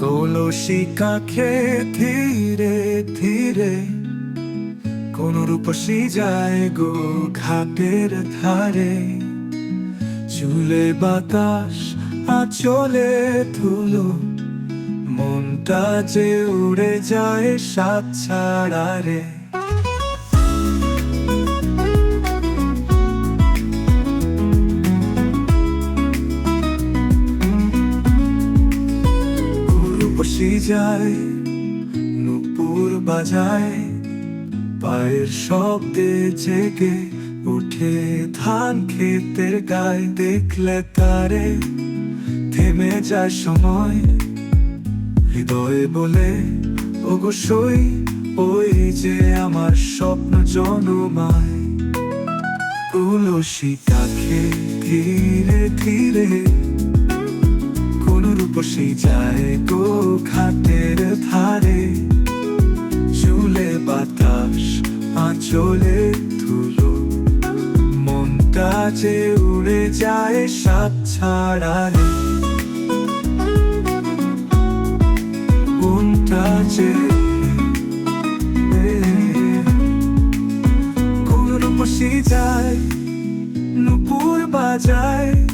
রূপসী কাখে ধীরে ধীরে কোন রূপসী যায় গো ঘাটের ধারে। চুলে বাতাস, আচলে ধুলো, মনটা যে উড়ে যায় সাত ছাড়ারে রূপসী যায়, নুপুর বাজায়, পায়ের শব্দে জেগে উঠে ধান ক্ষেতের গায়ে দেখলে তারে থেমে যায় সময়। হৃদয়ে বলে অবশ্যই ওই যে আমার স্বপ্ন জনমায়। তুলসী কাছে ধীরে ধীরে কোন যায় গো ঘাটের ধারে। চুলে বাতাস, আঁচলে ধুলো। মনটা যে উড়ে যায় সাত ছাড়ারে মনটা যে যায়, নুপুর বাজায়।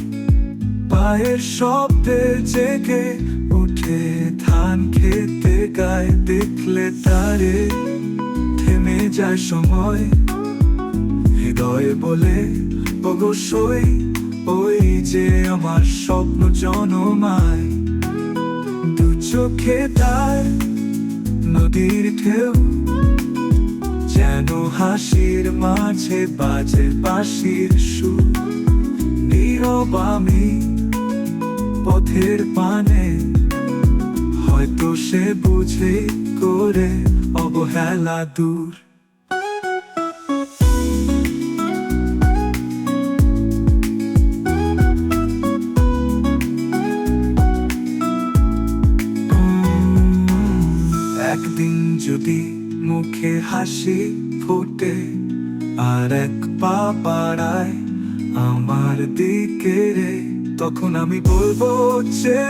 পায়ের শব্দে জেগে উঠে ধান খেতে গায়ে দেখলে তারে থেমে যায় সময়। হৃদয়ে বলে অবশ্যই ওই যে আমার স্বপ্ন জনমায়। দু চোখে তার নদীর ঢেউ, যেন হাসির মাঝে বাজে বাঁশির সুর। নীরব আমি পথের পানে। হয়তো সে বুঝে করে অবহেলা দূর। একদিন যদি মুখে হাসি ফোটে, আর এক পা পাড়ায় আমার দিকে রে। তখন আমি বলব যে,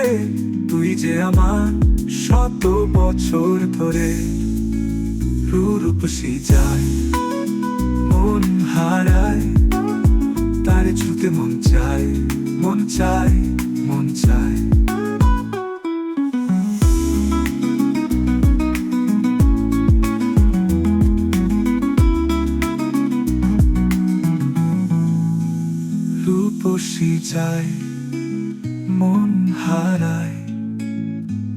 তুই যে আমার শত বছর ধরে রূপসী যায়, মন হারায়, তার ছুতে মন চায় মন চায় মন চায়। রূপসী যায়। মন হারায়,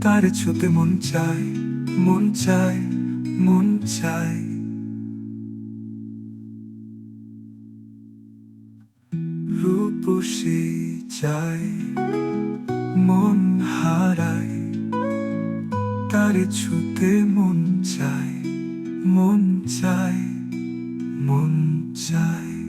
তার ছুতে মন চায় মন চায় মন চায়। রূপসী চায়, মন হারায়, তার ছুতে মন চায় মন চায় মন চায়।